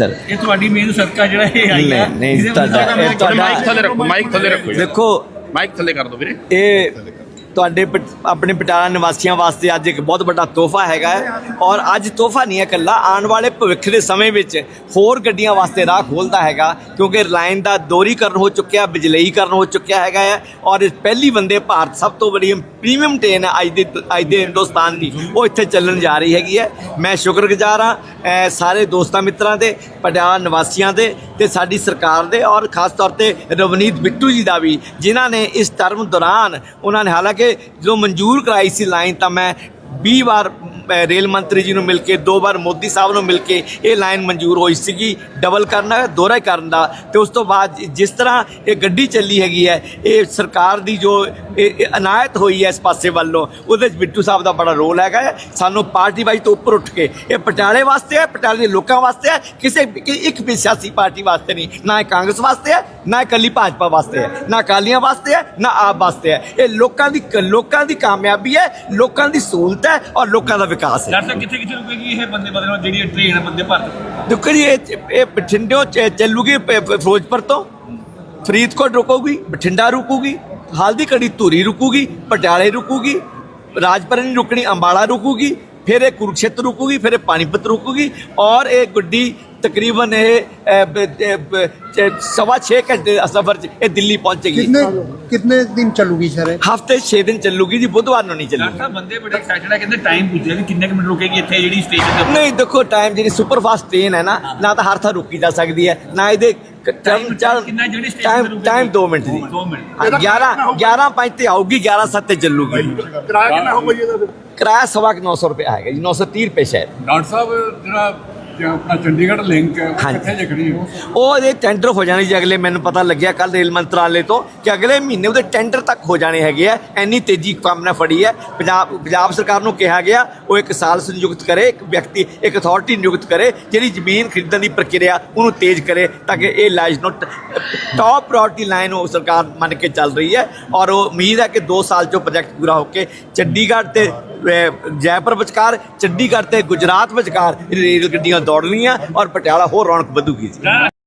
Sir. ਇਹ ਤੁਹਾਡੀ ਮਿਹਨਤ ਸਦਕਾ ਜਿਹੜਾ ਇਹ ਆਈ ਹੈ ਨਹੀਂ, ਨਹੀਂ, ਤੁਹਾਡਾ- ਤੁਹਾਡਾ- ਮਾਈਕ ਥੱਲੇ ਰੱਖੋ ਮਾਈਕ ਥੱਲੇ ਰੱਖੋ। ਦੇਖੋ ਮਾਈਕ ਥੱਲੇ ਕਰ ਦਿਓ ਵੀਰੇ। ਇਹ ਤੁਹਾਡੇ ਪਟ- ਆਪਣੇ ਪਟਿਆਲਾ ਨਿਵਾਸੀਆਂ ਵਾਸਤੇ ਅੱਜ ਇੱਕ ਬਹੁਤ ਵੱਡਾ ਤੋਹਫਾ ਹੈਗਾ ਹੈ। ਔਰ ਅੱਜ ਤੋਹਫਾ ਨਹੀਂ ਹੈ ਇਕੱਲਾ, ਆਉਣ ਵਾਲੇ ਭਵਿੱਖ ਦੇ ਸਮੇਂ ਵਿੱਚ ਹੋਰ ਗੱਡੀਆਂ ਵਾਸਤੇ ਰਾਹ ਖੋਲਦਾ ਹੈਗਾ, ਕਿਉਂਕਿ ਲਾਈਨ ਦਾ ਦੋਰੀਕਰਨ ਹੋ ਚੁੱਕਿਆ, ਬਿਜਲਈਕਰਨ ਹੋ ਚੁੱਕਿਆ ਹੈਗਾ ਹੈ। ਔਰ ਪਹਿਲੀ ਵੰਦੇ ਭਾਰਤ, ਸਭ ਤੋਂ ਵੱਡੀ ਪ੍ਰੀਮੀਅਮ ਟ੍ਰੇਨ ਅੱਜ ਦੇ ਅੱਜ ਦੇ ਹਿੰਦੁਸਤਾਨ ਦੀ। ਉਹ ਇੱਥੇ ਚੱਲਣ ਜਾ ਰਹੀ ਹੈਗੀ ਹੈ। ਮੈਂ ਸ਼ੁਕਰਗੁਜ਼ਾਰ ਹਾਂ ਸਾਰੇ ਦੋਸਤਾਂ ਮਿੱਤਰਾਂ ਦੇ, ਪਟਿਆਲਾ ਨਿਵਾਸੀਆਂ ਦੇ ਤੇ ਸਾਡੀ ਸਰਕਾਰ ਦੇ ਔਰ ਖਾਸ ਤੌਰ ਤੇ ਰਵਨੀਤ ਬਿੱਟੂ ਜੀ ਦਾ ਵੀ, ਜਿਨ੍ਹਾਂ ਨੇ ਇਸ ਟਰਮ ਦੌਰਾਨ, ਉਹਨਾਂ ਨੇ ਹਾਲਾਂਕਿ ਜਦੋਂ ਮਨਜ਼ੂਰ ਕਰਾਈ ਸੀ ਲਾਈਨ, ਤਾਂ ਮੈਂ 20 ਵਾਰ ਰੇਲ ਮੰਤਰੀ ਜੀ ਨੂੰ ਮਿਲ ਕੇ, ਦੋ ਵਾਰ ਮੋਦੀ ਸਾਹਿਬ ਨੂੰ ਮਿਲ ਕੇ ਇਹ ਲਾਈਨ ਮਨਜ਼ੂਰ ਹੋਈ ਸੀਗੀ ਡਬਲ ਕਰਨਾ ਦੋਹਰਾ ਕਰਨ ਦਾ। ਤੇ ਉਸ ਤੋਂ ਬਾਅਦ ਜਿਸ ਤਰ੍ਹਾਂ ਇਹ ਗੱਡੀ ਚੱਲੀ ਹੈਗੀ ਹੈ, ਇਹ ਸਰਕਾਰ ਦੀ ਜੋ ਅਨਾਇਤ ਹੋਈ ਹੈ ਇਸ ਪਾਸੇ ਵੱਲੋਂ। ਉਹਦੇ ਵਿੱਚ ਬਿੱਟੂ ਸਾਹਿਬ ਦਾ ਬੜਾ ਰੋਲ ਹੈਗਾ। ਸਾਨੂੰ ਪਾਰਟੀ ਵਾਈਜ਼ ਤੋਂ ਉੱਪਰ ਉੱਠ ਕੇ ਇਹ ਪਟਿਆਲੇ ਵਾਸਤੇ ਹੈ ਪਟਿਆਲੇ ਦੇ ਲੋਕਾਂ ਵਾਸਤੇ ਹੈ ਕਿਸੇ ਇੱਕ ਵੀ ਸਿਆਸੀ ਪਾਰਟੀ ਵਾਸਤੇ ਨਹੀਂ। ਨਾ ਇਹ ਕਾਂਗਰਸ ਵਾਸਤੇ ਹੈ ਨਾ ਇਕੱਲੀ ਭਾਜਪਾ ਵਾਸਤੇ ਹੈ ਨਾ ਅਕਾਲੀਆਂ ਵਾਸਤੇ ਹੈ ਨਾ ਆਪ ਵਾਸਤੇ ਹੈ। ਇਹ ਲੋਕਾਂ ਦੀ ਲੋਕਾਂ ਦੀ ਕਾਮਯਾਬੀ ਹੈ ਲੋਕਾਂ ਦੀ ਸਹੂਲਤ ਹੈ ਔਰ ਲੋਕਾਂ ਦਾ ਵਿਕਾਸ ਹੈ। ਡਾਕਟਰ ਕਿੱਥੇ ਕਿੱਥੇ ਰੁਕੇਗੀ ਇਹ ਬੰਦੇ ਬਦਲਣ ਜਿਹੜੀ ਟ੍ਰੇਨ ਹੈ ਬੰਦੇ ਭਾਰਤ ਦੇਖੋ ਜੀ ਇਹ ਇਹ ਬਠਿੰਡਿਓਂ ਚ- ਚੱਲੂਗੀ ਫਿਰੋਜ਼ਪੁਰ ਤੋਂ। ਫਰੀਦਕੋਟ ਰੁਕੂਗੀ ਬਠਿੰਡਾ ਰੁਕੂਗੀ। ਹਾਲ ਦੀ ਘੜੀ ਧੂਰੀ ਰੁਕੂਗੀ, ਪਟਿਆਲੇ ਰੁਕੂਗੀ ਰਾਜਪੁਰਾ ਨਹੀਂ ਰੁਕਣੀ, ਅੰਬਾਲਾ ਰੁਕੂਗੀ, ਫਿਰ ਇਹ ਕੁਰੂਕਸ਼ੇਤਰ ਰੁਕੂਗੀ, ਫਿਰ ਇਹ ਪਾਣੀਪਤ ਰੁਕੂਗੀ ਔਰ ਇਹ ਗੱਡੀ ਤਕਰੀਬਨ ਇਹ ਅ, ਬ- ਅ, ਬ- ਚ- ਸਵਾ 6 ਘੰਟੇ ਦਾ ਸਫ਼ਰ ਚ ਇਹ ਦਿੱਲੀ ਪਹੁੰਚੇਗੀ कितने कितने दिन चलूगी सर ये? ਹਫਤੇ 6 ਦਿਨ ਚੱਲੂਗੀ ਜੀ ਬੁੱਧਵਾਰ ਨੂੰ ਨਹੀਂ ਡਾਕਟਰ ਚੱਲੂਗੀ ਸਾਹਿਬ ਬੰਦੇ ਬੜੇ ਐਕਸਾਈਟਡ ਹੈ ਕਹਿੰਦੇ ਟਾਈਮ ਪੁੱਛਿਆ ਵੀ ਕਿੰਨੇ ਕੁ ਮਿੰਟ ਰੁਕੇਗੀ ਇੱਥੇ ਜਿਹੜੀ ਸਟੇਸ਼ਨ ਤੇ ਨਹੀਂ ਦੇਖੋ ਟਾਈਮ ਜਿਹੜੀ ਸੁਪਰ ਫਾਸਟ ਟ੍ਰੇਨ ਹੈ ਨਾ ਨਾ ਤਾਂ ਹਰ ਥਾਂ ਰੁਕੀ ਜਾ ਸਕਦੀ ਹੈ ਨਾ ਇਹਦੇ ਟਾਈਮ ਕਿੰਨਾ ਜਿਹੜੀ station ਤੇ ਟਾਈਮ ਰੁਕੇਗੀ? ਟਾਈਮ 2 ਮਿੰਟ ਜੀ ਦੋ ਮਿੰਟ। ਹਾਂ, 11 11 5 ਤੇ ਆਊਗੀ 11 7 ਤੇ ਚੱਲੂਗੀ ਕਿਰਾਇਆ ਕਿੰਨਾ ਹੋਊਗਾ ਜੀ ਇਹਦਾ ਫਿਰ ਕਿਰਾਇਆ ਸਵਾ ਕੁ 900 ਰੁਪਏ ਆਏਗਾ ਜੀ 930 ਰੁਪਏ ਸ਼ਾਇਦ ਡਾਕਟਰ ਸਾਹਿਬ ਜਿਹੜਾ ਆਪਣਾ ਚੰਡੀਗੜ੍ਹ ਲਿੰਕ ਹੈ ਉਹ ਹਾਂਜੀ। ਕਿੱਥੇ ਜਖਣੀ ਹੈ? ਉਹ ਇਹਦੇ ਟੈਂਡਰ ਹੋ ਜਾਣੇ ਜੀ ਅਗਲੇ ਮੈਨੂੰ ਪਤਾ ਲੱਗਿਆ ਕੱਲ ਰੇਲ ਮੰਤਰਾਲੇ ਤੋਂ ਕਿ ਅਗਲੇ ਮਹੀਨੇ ਉਹਦੇ ਟੈਂਡਰ ਤੱਕ ਹੋ ਜਾਣੇ ਹੈਗੇ ਆ। ਇੰਨੀ ਤੇਜ਼ੀ ਕੰਮ ਨਾਲ ਫੜੀ ਹੈ। ਪੰਜਾਬ ਪੰਜਾਬ ਸਰਕਾਰ ਨੂੰ ਕਿਹਾ ਗਿਆ ਉਹ ਇੱਕ ਸਾਲ ਸੰਯੁਕਤ ਕਰੇ ਇੱਕ ਵਿਅਕਤੀ ਇੱਕ ਅਥਾਰਟੀ ਨਿਯੁਕਤ ਕਰੇ ਜਿਹੜੀ ਜ਼ਮੀਨ ਖਰੀਦਣ ਦੀ ਪ੍ਰਕਿਰਿਆ ਉਹਨੂੰ ਤੇਜ਼ ਕਰੇ ਤਾਂ ਕਿ ਇਹ ਲਾਈਜ ਨੋਟ ਟਾਪ ਪ੍ਰਾਇੋਰਟੀ ਲਾਈਨ ਉਹ ਸਰਕਾਰ ਮੰਨ ਕੇ ਚੱਲ ਰਹੀ ਹੈ। ਔਰ ਉਹ ਉਮੀਦ ਹੈ ਕਿ 2 ਸਾਲ 'ਚ ਪ੍ਰੋਜੈਕਟ ਪੂਰਾ ਹੋ ਕੇ ਚੰਡੀਗੜ੍ਹ ਤੇ ਜੈਪੁਰ ਵਿਚਕਾਰ ਚੰਡੀਗੜ੍ਹ ਤੇ ਗੁਜਰਾਤ ਵਿਚਕਾਰ ਰੇਲ ਗੱਡੀਆਂ ਦੌੜਨੀਆਂ ਔਰ ਪਟਿਆਲਾ ਹੋਰ ਰੌਣਕ ਵਧੂਗੀ।